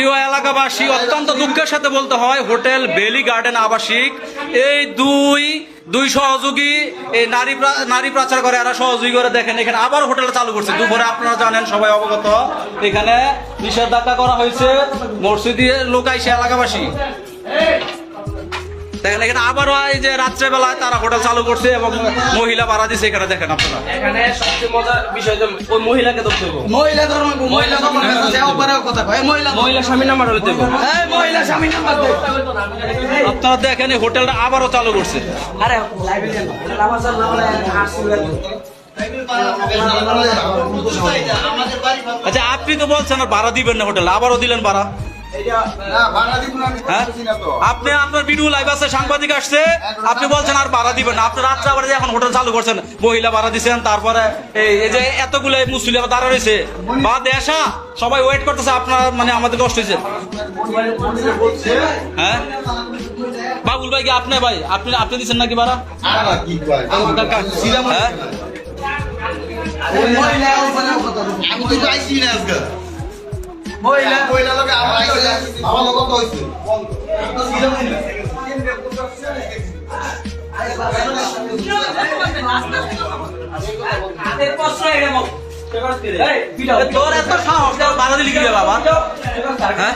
প্রিয় এলাকাবাসী, অত্যন্ত দুঃখের সাথে বলতে হয়, হোটেল বেলি গার্ডেন আবাসিক। এই দুই দুই সহযোগী, এই নারী নারী প্রচার করে, এরা সহযোগী করে দেখেন, এখানে আবার হোটেল চালু করছে। দুপুরে আপনারা জানেন, সবাই অবগত, এখানে নিষেধাজ্ঞা করা হয়েছে মসজিদের লোক আইসে, এলাকাবাসী। দেখেন এখানে আবারও এই যে রাত্রেবেলায় তারা হোটেল চালু করছে এবং মহিলা ভাড়া দিচ্ছে এখানে দেখেন আপনারা। এখানে সবচেয়ে মজার বিষয় যে ওই মহিলাকে ধরতে হবে। মহিলা ধর্ম মহিলা ধর্ম কথা কয়। মহিলা মহিলা স্বামী নাম্বার হলে দেবো মহিলা স্বামী নাম্বার আপনারা দেখেন এই হোটেলটা আবারও চালু করছে। আরে লাইভে আমার আচ্ছা আপনি তো বলছেন আর ভাড়া দিবেন না হোটেল। আবারও দিলেন ভাড়া। হ্যাঁ আপনি আপনার ভিডিও লাইভ আছে সাংবাদিক আসছে। আপনি বলছেন আর ভাড়া দিবেন না। আপনি রাত্রে আবার এখন হোটেল চালু করছেন মহিলা ভাড়া দিচ্ছেন তারপরে এই এই যে এতগুলো মুসলিম দাঁড়া রয়েছে। বা দেশা সবাই ওয়েট করতেছে আপনার মানে আমাদের কষ্ট হয়েছে। হ্যাঁ? বাবুল ভাই কি আপনি ভাই? আপনি আপনি দিচ্ছেন নাকি ভাড়া? হ্যাঁ? মহিলা তো মহিলা লোকে আমার আইছে আমার লোক তো হইছে তোর এত সাহস ভাড়া দিলি কি বাবা হ্যাঁ